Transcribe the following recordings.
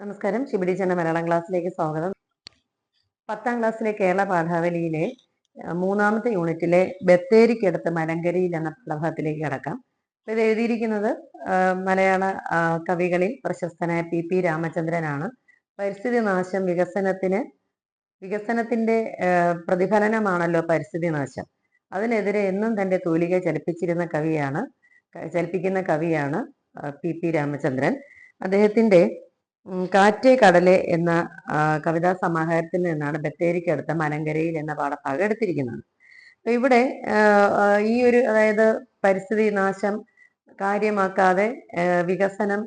നമസ്കാരം. ശിബിഡി ചെന്ന മലയാളം ക്ലാസ്സിലേക്ക് സ്വാഗതം. പത്താം ക്ലാസ്സിലെ കേരള പാഠാവലിയിലെ മൂന്നാമത്തെ യൂണിറ്റിലെ ബത്തേരിക്കടുത്ത് മലങ്കരയിൽ എന്ന പ്രഭാതത്തിലേക്ക് കടക്കാം. അപ്പൊ ഇത് എഴുതിയിരിക്കുന്നത് മലയാള കവികളിൽ പ്രശസ്തനായ പി പി രാമചന്ദ്രനാണ്. പരിസ്ഥിതി നാശം വികസനത്തിന് വികസനത്തിന്റെ പ്രതിഫലനമാണല്ലോ പരിസ്ഥിതി നാശം. അതിനെതിരെ എന്നും തന്റെ തൂലിക ചലിപ്പിച്ചിരുന്ന കവിയാണ് ചലിപ്പിക്കുന്ന കവിയാണ് പി പി രാമചന്ദ്രൻ. അദ്ദേഹത്തിന്റെ കാറ്റേ കടലെ എന്ന കവിതാ സമാഹാരത്തിൽ നിന്നാണ് ബത്തേരിക്കടുത്ത മലങ്കരയിൽ എന്ന പാഠഭാഗം എടുത്തിരിക്കുന്നത്. അപ്പൊ ഇവിടെ ഈ ഒരു അതായത് പരിസ്ഥിതി നാശം കാര്യമാക്കാതെ വികസനം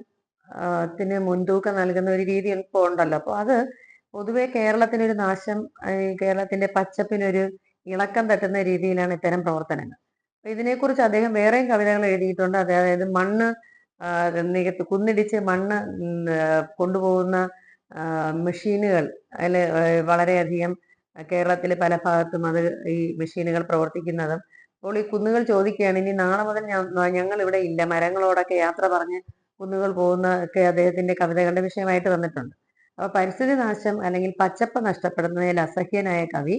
ത്തിന് മുൻതൂക്കം നൽകുന്ന ഒരു രീതി ഇപ്പോൾ ഉണ്ടല്ലോ. അപ്പോൾ അത് പൊതുവെ കേരളത്തിനൊരു നാശം കേരളത്തിന്റെ പച്ചപ്പിനൊരു ഇളക്കം തട്ടുന്ന രീതിയിലാണ് ഇത്തരം പ്രവർത്തനങ്ങൾ. ഇതിനെക്കുറിച്ച് അദ്ദേഹം വേറെയും കവിതകൾ എഴുതിയിട്ടുണ്ട്. അതായത് മണ്ണ് നികത്ത് കുന്നിടിച്ച് മണ്ണ് കൊണ്ടുപോകുന്ന മെഷീനുകൾ അതിൽ വളരെയധികം കേരളത്തിലെ പല ഭാഗത്തും അത് ഈ മെഷീനുകൾ പ്രവർത്തിക്കുന്നതും. അപ്പോൾ ഈ കുന്നുകൾ ചോദിക്കുകയാണ് ഇനി നാളെ മുതൽ ഞങ്ങൾ ഇവിടെ ഇല്ല. മരങ്ങളോടൊക്കെ യാത്ര പറഞ്ഞ് കുന്നുകൾ പോകുന്ന ഒക്കെ അദ്ദേഹത്തിന്റെ കവിതകളുടെ വിഷയമായിട്ട് വന്നിട്ടുണ്ട്. അപ്പൊ പരിസ്ഥിതി നാശം അല്ലെങ്കിൽ പച്ചപ്പ് നഷ്ടപ്പെടുന്നതിൽ അസഹ്യനായ കവി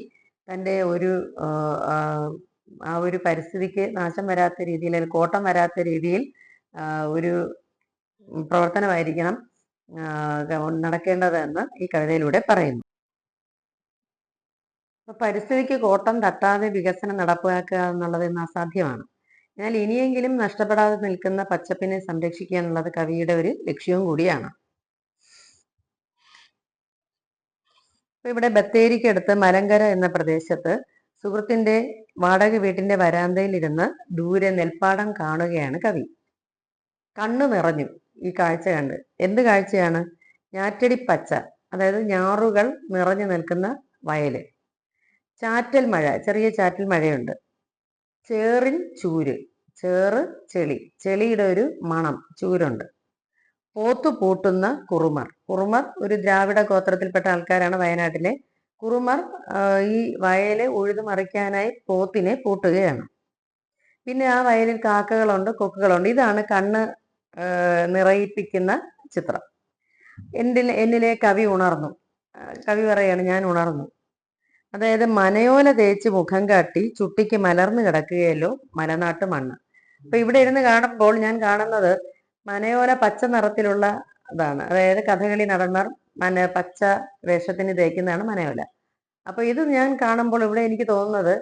തന്റെ ഒരു ആ, ഒരു പരിസ്ഥിതിക്ക് നാശം വരാത്ത രീതിയിൽ കോട്ടം വരാത്ത രീതിയിൽ ഒരു പ്രവർത്തനമായിരിക്കണം നടക്കേണ്ടതെന്ന് ഈ കവിതയിലൂടെ പറയുന്നു. പരിസ്ഥിതിക്ക് കോട്ടം തട്ടാതെ വികസനം നടപ്പാക്കുക എന്നുള്ളത് ഇന്ന് അസാധ്യമാണ്. എന്നാൽ ഇനിയെങ്കിലും നഷ്ടപ്പെടാതെ നിൽക്കുന്ന പച്ചപ്പിനെ സംരക്ഷിക്കുക എന്നുള്ളത് കവിയുടെ ഒരു ലക്ഷ്യവും കൂടിയാണ്. ഇവിടെ ബത്തേരിക്കടുത്ത് മലങ്കര എന്ന പ്രദേശത്ത് സുഹൃത്തിന്റെ വാടക വീട്ടിന്റെ വരാന്തയിൽ ഇരുന്ന് ദൂരെ നെൽപ്പാടം കാണുകയാണ് കവി. കണ്ണു നിറഞ്ഞു ഈ കാഴ്ച കണ്ട്. എന്ത് കാഴ്ചയാണ്? ഞാറ്റടി പച്ച അതായത് ഞാറുകൾ നിറഞ്ഞു നിൽക്കുന്ന വയൽ. ചാറ്റൽ മഴ ചെറിയ ചാറ്റൽ മഴയുണ്ട്. ചേറിൻ ചൂര് ചേറ് ചെളി. ചെളിയുടെ ഒരു മണം ചൂരുണ്ട്. പോത്തു പൂട്ടുന്ന കുറുമർ. കുറുമർ ഒരു ദ്രാവിഡ ഗോത്രത്തിൽപ്പെട്ട ആൾക്കാരാണ് വയനാട്ടിലെ. കുറുമർ ഈ വയൽ ഉഴുതു മറിക്കാനായി പോത്തിനെ പൂട്ടുകയാണ്. പിന്നെ ആ വയലിൽ കാക്കകളുണ്ട് കൊക്കുകളുണ്ട്. ഇതാണ് കണ്ണ് നിറയിപ്പിക്കുന്ന ചിത്രം. എന്നിൽ എന്നിലെ കവി ഉണർന്നു. കവി പറയാണ് ഞാൻ ഉണർന്നു. അതായത് മനയോല തേച്ച് മുഖം കാട്ടി ചുട്ടിക്ക് മലർന്നു കിടക്കുകയല്ലോ മലനാട്ട് മണ്ണ്. അപ്പൊ ഇവിടെ ഇരുന്ന് കാണുമ്പോൾ ഞാൻ കാണുന്നത് മനയോല പച്ച നിറത്തിലുള്ള ഇതാണ്. അതായത് കഥകളി നടന്മാർ മന പച്ച വേഷത്തിന് തേക്കുന്നതാണ് മനയോല. അപ്പൊ ഇത് ഞാൻ കാണുമ്പോൾ ഇവിടെ എനിക്ക് തോന്നുന്നത്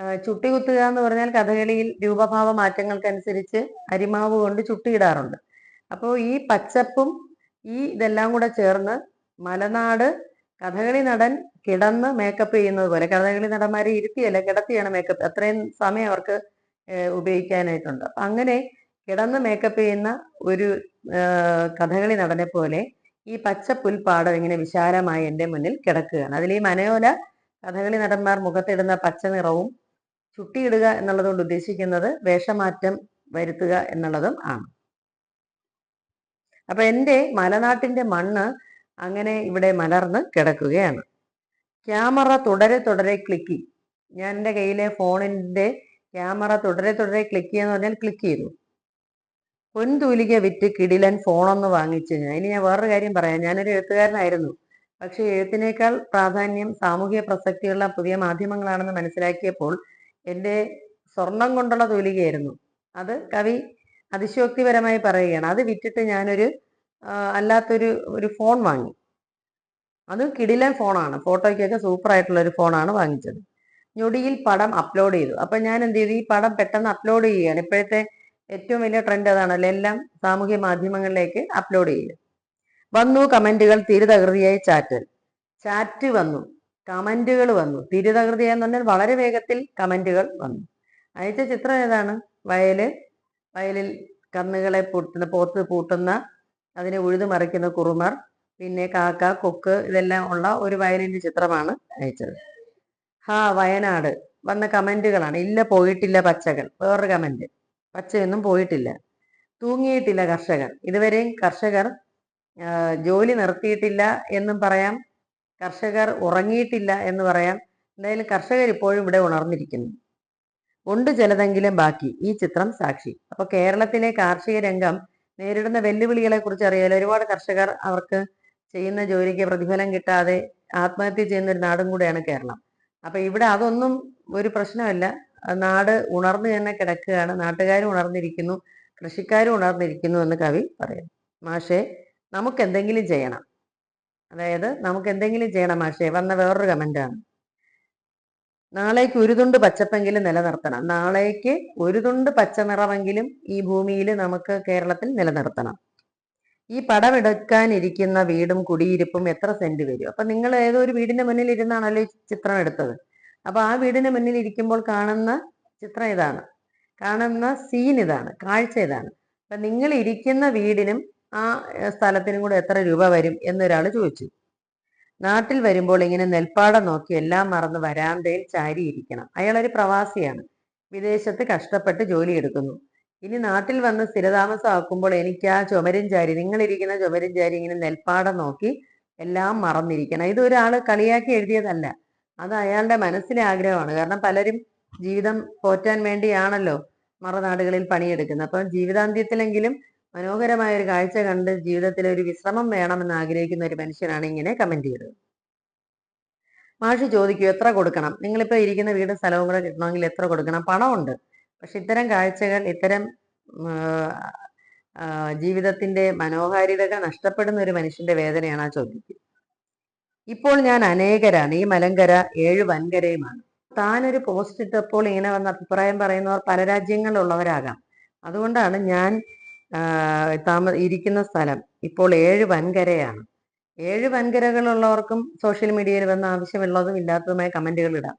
ആ, ചുട്ടി കുത്തുക എന്ന് പറഞ്ഞാൽ കഥകളിയിൽ രൂപഭാവ മാറ്റങ്ങൾക്കനുസരിച്ച് അരിമാവ് കൊണ്ട് ചുട്ടിയിടാറുണ്ട്. അപ്പോൾ ഈ പച്ചപ്പും ഈ ഇതെല്ലാം കൂടെ ചേർന്ന് മലനാട് കഥകളി നടൻ കിടന്ന് മേക്കപ്പ് ചെയ്യുന്നത് പോലെ കഥകളി നടന്മാരെ ഇരുത്തിയല്ല കിടത്തിയാണ് മേക്കപ്പ് അത്രയും സമയം അവർക്ക് ഉപയോഗിക്കാനായിട്ടുണ്ട്. അപ്പൊ അങ്ങനെ കിടന്ന് മേക്കപ്പ് ചെയ്യുന്ന ഒരു കഥകളി നടനെ പോലെ ഈ പച്ച പുൽപ്പാടം ഇങ്ങനെ വിശാലമായി എന്റെ മുന്നിൽ കിടക്കുകയാണ്. അതിൽ ഈ മനയോല കഥകളി നടന്മാർ മുഖത്തിടുന്ന പച്ച നിറവും ചുട്ടിയിടുക എന്നുള്ളതുകൊണ്ട് ഉദ്ദേശിക്കുന്നത് വേഷമാറ്റം വരുത്തുക എന്നുള്ളതും ആണ്. അപ്പൊ എന്റെ മലനാട്ടിന്റെ മണ്ണ് അങ്ങനെ ഇവിടെ മലർന്ന് കിടക്കുകയാണ്. ക്യാമറ തുടരെ തുടരെ ക്ലിക്ക് ഞാൻ എന്റെ കയ്യിലെ ഫോണിന്റെ ക്യാമറ തുടരെ തുടരെ ക്ലിക്ക് എന്ന് പറഞ്ഞാൽ ക്ലിക്ക് ചെയ്തു. പൊൻതൂലിക വിറ്റ് കിടിലൻ ഫോണൊന്ന് വാങ്ങിച്ചു ഞാൻ. ഇനി ഞാൻ വേറൊരു കാര്യം പറയാം. ഞാനൊരു എഴുത്തുകാരനായിരുന്നു. പക്ഷെ എഴുത്തിനേക്കാൾ പ്രാധാന്യം സാമൂഹിക പ്രസക്തിയുള്ള പുതിയ മാധ്യമങ്ങളാണെന്ന് മനസ്സിലാക്കിയപ്പോൾ എന്റെ സ്വർണം കൊണ്ടുള്ള തൂലികയായിരുന്നു. അത് കവി അതിശോക്തിപരമായി പറയുകയാണ്. അത് വിറ്റിട്ട് ഞാനൊരു അല്ലാത്തൊരു ഒരു ഫോൺ വാങ്ങി. അത് കിടിലൻ ഫോണാണ്. ഫോട്ടോയ്ക്കൊക്കെ സൂപ്പർ ആയിട്ടുള്ള ഒരു ഫോണാണ് വാങ്ങിച്ചത്. ഞൊടിയിൽ പടം അപ്ലോഡ് ചെയ്തു. അപ്പൊ ഞാൻ എന്ത് ചെയ്തു ഈ പടം പെട്ടെന്ന് അപ്ലോഡ് ചെയ്യുകയാണ്. ഇപ്പോഴത്തെ ഏറ്റവും വലിയ ട്രെൻഡ് അതാണല്ലോ. എല്ലാം സാമൂഹ്യ മാധ്യമങ്ങളിലേക്ക് അപ്ലോഡ് ചെയ്യുക വന്നു കമന്റുകൾ തിരുതകൃതിയായി ചാറ്റൽ. ചാറ്റ് വന്നു. കമന്റുകൾ വന്നു. തിരുതകൃതി എന്ന് പറഞ്ഞാൽ വളരെ വേഗത്തിൽ കമന്റുകൾ വന്നു. അയച്ച ചിത്രം ഏതാണ്? വയൽ. വയലിൽ കന്നുകളെ പൂട്ടുന്ന പോത്ത് പൂട്ടുന്ന അതിനെ ഉഴുതു മറിക്കുന്ന കുറുമർ പിന്നെ കാക്ക കൊക്ക് ഇതെല്ലാം ഉള്ള ഒരു വയലിന്റെ ചിത്രമാണ് അയച്ചത്. ഹാ വയനാട്. വന്ന കമന്റുകളാണ്. ഇല്ല പോയിട്ടില്ല പച്ചകൾ വേറൊരു കമന്റ്. പച്ചയൊന്നും പോയിട്ടില്ല. തൂങ്ങിയിട്ടില്ല കർഷകർ ഇതുവരെയും കർഷകർ ജോലി നിർത്തിയിട്ടില്ല എന്നും പറയാം. കർഷകർ ഉറങ്ങിയിട്ടില്ല എന്ന് പറയാം എന്തായാലും കർഷകർ ഇപ്പോഴും ഇവിടെ ഉണർന്നിരിക്കുന്നു. ഉണ്ട് ചിലതെങ്കിലും ബാക്കി. ഈ ചിത്രം സാക്ഷി. അപ്പൊ കേരളത്തിലെ കാർഷിക രംഗം നേരിടുന്ന വെല്ലുവിളികളെ കുറിച്ച് അറിയാലോ? ഒരുപാട് കർഷകർ അവർക്ക് ചെയ്യുന്ന ജോലിക്ക് പ്രതിഫലം കിട്ടാതെ ആത്മഹത്യ ചെയ്യുന്ന ഒരു നാടും കൂടെയാണ് കേരളം. അപ്പൊ ഇവിടെ അതൊന്നും ഒരു പ്രശ്നമല്ല. നാട് ഉണർന്നു തന്നെ കിടക്കുകയാണ്. നാട്ടുകാരും ഉണർന്നിരിക്കുന്നു. കൃഷിക്കാരും ഉണർന്നിരിക്കുന്നു എന്ന് കവി പറയുന്നു. മാഷെ നമുക്ക് എന്തെങ്കിലും ചെയ്യണം. അതായത് നമുക്ക് എന്തെങ്കിലും ചെയ്യണം മാഷെ. വന്ന വേറൊരു കമന്റാണ് നാളേക്ക് ഒരു തുണ്ട് പച്ചപ്പെങ്കിലും നിലനിർത്തണം. നാളേക്ക് ഒരു തുണ്ട് പച്ച നിറമെങ്കിലും ഈ ഭൂമിയിൽ നമുക്ക് കേരളത്തിൽ നിലനിർത്തണം. ഈ പടമെടുക്കാനിരിക്കുന്ന വീടും കുടിയിരിപ്പും എത്ര സെന്റ് വരും? അപ്പൊ നിങ്ങൾ ഏതോ ഒരു വീടിന്റെ മുന്നിൽ ഇരുന്നാണല്ലോ ഈ ചിത്രം എടുത്തത്. അപ്പൊ ആ വീടിന്റെ മുന്നിൽ ഇരിക്കുമ്പോൾ കാണുന്ന ചിത്രം ഇതാണ്. കാണുന്ന സീൻ ഇതാണ്. കാഴ്ച ഇതാണ്. അപ്പൊ നിങ്ങൾ ഇരിക്കുന്ന വീടിനും ആ സ്ഥലത്തിനും കൂടെ എത്ര രൂപ വരും എന്നൊരാൾ ചോദിച്ചു. നാട്ടിൽ വരുമ്പോൾ ഇങ്ങനെ നെൽപ്പാടം നോക്കി എല്ലാം മറന്ന് വരാന്തയിൽ ചാരിയിരിക്കണം. അയാളൊരു പ്രവാസിയാണ്. വിദേശത്ത് കഷ്ടപ്പെട്ട് ജോലി എടുക്കുന്നു. ഇനി നാട്ടിൽ വന്ന് സ്ഥിരതാമസമാക്കുമ്പോൾ എനിക്ക് ആ ചുമരും ചാരി നിങ്ങളിരിക്കുന്ന ചുമരും ചാരി ഇങ്ങനെ നെൽപ്പാടം നോക്കി എല്ലാം മറന്നിരിക്കണം. ഇതൊരാൾ കളിയാക്കി എഴുതിയതല്ല. അത് അയാളുടെ മനസ്സിലെ ആഗ്രഹമാണ്. കാരണം പലരും ജീവിതം പോറ്റാൻ വേണ്ടിയാണല്ലോ മറുനാടുകളിൽ പണിയെടുക്കുന്നത്. അപ്പം ജീവിതാന്ത്യത്തിലെങ്കിലും മനോഹരമായ ഒരു കാഴ്ച കണ്ട് ജീവിതത്തിൽ ഒരു വിശ്രമം വേണമെന്ന് ആഗ്രഹിക്കുന്ന ഒരു മനുഷ്യനാണ് ഇങ്ങനെ കമന്റ് ചെയ്തത്. മാഷി ചോദിക്കൂ എത്ര കൊടുക്കണം? നിങ്ങളിപ്പോ ഇരിക്കുന്ന വീടും സ്ഥലവും കൂടെ കിട്ടണമെങ്കിൽ എത്ര കൊടുക്കണം? പണമുണ്ട്. പക്ഷെ ഇത്തരം കാഴ്ചകൾ ഇത്തരം ജീവിതത്തിന്റെ മനോഹാരിതകൾ നഷ്ടപ്പെടുന്ന ഒരു മനുഷ്യന്റെ വേദനയാണ് ആ ചോദ്യത്തിൽ. ഇപ്പോൾ ഞാൻ അനേകരാണ്. ഈ മലങ്കര ഏഴ് വൻകരയുമാണ്. താനൊരു പോസ്റ്റ് ഇട്ടപ്പോൾ ഇങ്ങനെ വന്ന അഭിപ്രായം പറയുന്നവർ പല രാജ്യങ്ങളിലുള്ളവരാകാം. അതുകൊണ്ടാണ് ഞാൻ താമ ഇരിക്കുന്ന സ്ഥലം. ഇപ്പോൾ ഏഴ് വൻകരയാണ്. ഏഴ് വൻകരകളുള്ളവർക്കും സോഷ്യൽ മീഡിയയിൽ വന്ന ആവശ്യമുള്ളതും ഇല്ലാത്തതുമായ കമന്റുകൾ ഇടാം.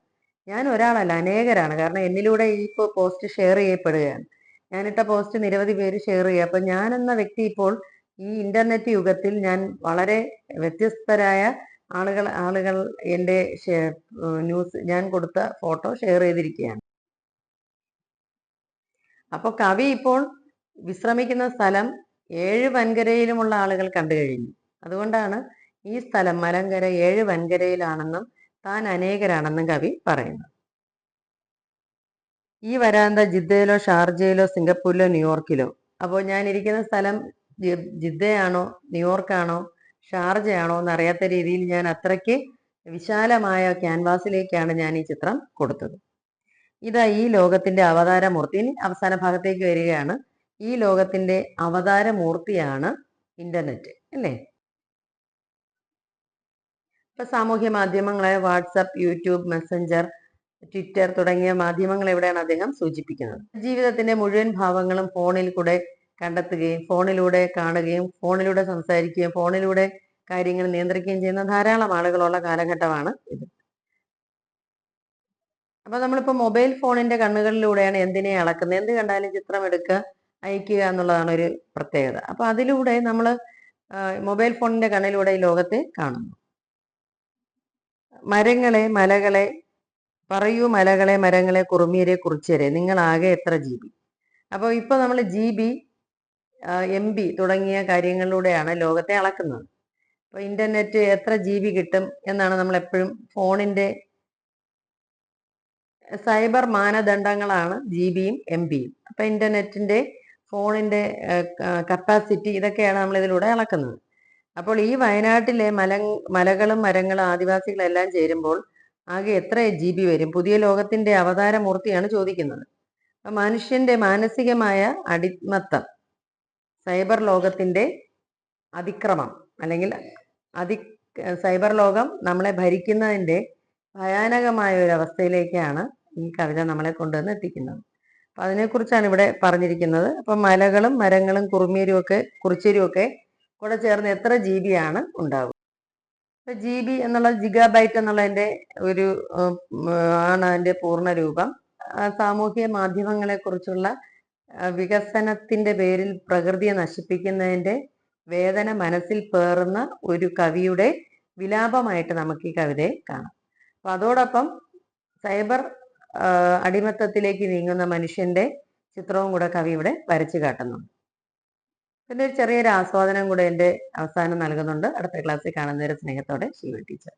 ഞാൻ ഒരാളല്ല അനേകരാണ്. കാരണം എന്നിലൂടെ ഈ പോസ്റ്റ് ഷെയർ ചെയ്യപ്പെടുകയാണ്. ഞാനിട്ട പോസ്റ്റ് നിരവധി പേര് ഷെയർ ചെയ്യുക. അപ്പൊ ഞാൻ എന്ന വ്യക്തി ഇപ്പോൾ ഈ ഇന്റർനെറ്റ് യുഗത്തിൽ ഞാൻ വളരെ വ്യത്യസ്തരായ ആളുകൾ ആളുകൾ എന്റെ ന്യൂസ് ഞാൻ കൊടുത്ത ഫോട്ടോ ഷെയർ ചെയ്തിരിക്കുകയാണ്. അപ്പോൾ കവി ഇപ്പോൾ വിശ്രമിക്കുന്ന സ്ഥലം ഏഴ് വൻകരയിലുമുള്ള ആളുകൾ കണ്ടു കഴിഞ്ഞു. അതുകൊണ്ടാണ് ഈ സ്ഥലം മലങ്കര ഏഴ് വൻകരയിലാണെന്നും താൻ അനേകരാണെന്നും കവി പറയുന്നു. ഈ വരാന്ത ജിദ്ദയിലോ ഷാർജയിലോ സിംഗപ്പൂരിലോ ന്യൂയോർക്കിലോ അപ്പോൾ ഞാൻ ഇരിക്കുന്ന സ്ഥലം ജിദ്ദയാണോ ന്യൂയോർക്കാണോ ഷാർജയാണോ എന്നറിയാത്ത രീതിയിൽ ഞാൻ അത്രയ്ക്ക് വിശാലമായ ക്യാൻവാസിലേക്കാണ് ഞാൻ ഈ ചിത്രം കൊടുത്തത്. ഇതാ ഈ ലോകത്തിന്റെ അവതാരമൂർത്തി. അവസാന ഭാഗത്തേക്ക് വരികയാണ് ഈ ലോകത്തിന്റെ അവതാരമൂർത്തിയാണ് ഇന്റർനെറ്റ് അല്ലേ? ഇപ്പൊ സാമൂഹ്യ മാധ്യമങ്ങളായ വാട്സപ്പ് യൂട്യൂബ് മെസ്സഞ്ചർ ട്വിറ്റർ തുടങ്ങിയ മാധ്യമങ്ങൾ എവിടെയാണ് അദ്ദേഹം സൂചിപ്പിക്കുന്നത്? ജീവിതത്തിന്റെ മുഴുവൻ ഭാവങ്ങളും ഫോണിൽ കൂടെ കണ്ടെത്തുകയും ഫോണിലൂടെ കാണുകയും ഫോണിലൂടെ സംസാരിക്കുകയും ഫോണിലൂടെ കാര്യങ്ങൾ നിയന്ത്രിക്കുകയും ചെയ്യുന്ന ധാരാളം ആളുകളുള്ള കാലഘട്ടമാണ് ഇത്. അപ്പൊ നമ്മളിപ്പോ മൊബൈൽ ഫോണിന്റെ കണ്ണുകളിലൂടെയാണ് എന്തിനെ അളക്കുന്നത്? എന്ത് കണ്ടാലും ചിത്രം എടുക്കുക അയക്കുക എന്നുള്ളതാണ് ഒരു പ്രത്യേകത. അപ്പൊ അതിലൂടെ നമ്മൾ മൊബൈൽ ഫോണിന്റെ കണ്ണിലൂടെ ഈ ലോകത്തെ കാണുന്നു. മരങ്ങളെ മലകളെ പറയൂ മലകളെ മരങ്ങളെ കുറുമിയരെ കുറിച്ചരെ നിങ്ങൾ ആകെ എത്ര ജി ബി അപ്പോൾ ഇപ്പോൾ നമ്മൾ ജി ബി എം ബി തുടങ്ങിയ കാര്യങ്ങളിലൂടെയാണ് ലോകത്തെ അളക്കുന്നത്. അപ്പോൾ ഇന്റർനെറ്റ് എത്ര ജി ബി കിട്ടും എന്നാണ് നമ്മൾ എപ്പോഴും ഫോണിന്റെ സൈബർ മാനദണ്ഡങ്ങളാണ് ജി ബിയും എം ബിയും. അപ്പൊ ഇന്റർനെറ്റിന്റെ ഫോണിന്റെ കപ്പാസിറ്റി ഇതൊക്കെയാണ് നമ്മൾ ഇതിലൂടെ അളക്കുന്നത്. അപ്പോൾ ഈ വയനാട്ടിലെ മല മലകളും മരങ്ങളും ആദിവാസികളെല്ലാം ചേരുമ്പോൾ ആകെ എത്ര ജി ബി വരും? പുതിയ ലോകത്തിന്റെ അവതാരമൂർത്തിയാണ് ചോദിക്കുന്നത്. മനുഷ്യന്റെ മാനസികമായ അടിമത്തം സൈബർ ലോകത്തിന്റെ അതിക്രമം അല്ലെങ്കിൽ അതി സൈബർ ലോകം നമ്മളെ ഭരിക്കുന്നതിന്റെ ഭയാനകമായ ഒരു അവസ്ഥയിലേക്കാണ് ഈ കവിത നമ്മളെ കൊണ്ടുവന്ന് എത്തിക്കുന്നത്. അതിനെക്കുറിച്ചാണ് ഇവിടെ പറഞ്ഞിരിക്കുന്നത്. അപ്പൊ മലകളും മരങ്ങളും കുറുമീരും ഒക്കെ കുറിച്ചരും ഒക്കെ കൂടെ ചേർന്ന് എത്ര ജി ബി ആണ് ഉണ്ടാവുക? ജി ബി എന്നുള്ള ജിഗാബൈറ്റ് എന്നുള്ളതിന്റെ ഒരു ആണ് അതിന്റെ പൂർണ രൂപം സാമൂഹ്യ മാധ്യമങ്ങളെ കുറിച്ചുള്ള വികസനത്തിന്റെ പേരിൽ പ്രകൃതിയെ നശിപ്പിക്കുന്നതിന്റെ വേദന മനസ്സിൽ പേറുന്ന ഒരു കവിയുടെ വിലാപമായിട്ട് നമുക്ക് ഈ കവിതയെ കാണാം. അപ്പൊ അതോടൊപ്പം സൈബർ അടിമത്തത്തിലേക്ക് നീങ്ങുന്ന മനുഷ്യന്റെ ചിത്രവും കൂടെ കവി ഇവിടെ വരച്ചു കാട്ടുന്നുണ്ട് പിന്നെ ഒരു ചെറിയൊരു ആസ്വാദനം കൂടെ എന്റെ അവസാനം നൽകുന്നുണ്ട്. അടുത്ത ക്ലാസ്സിൽ കാണുന്നവരെ സ്നേഹത്തോടെ ശിവ ടീച്ചർ.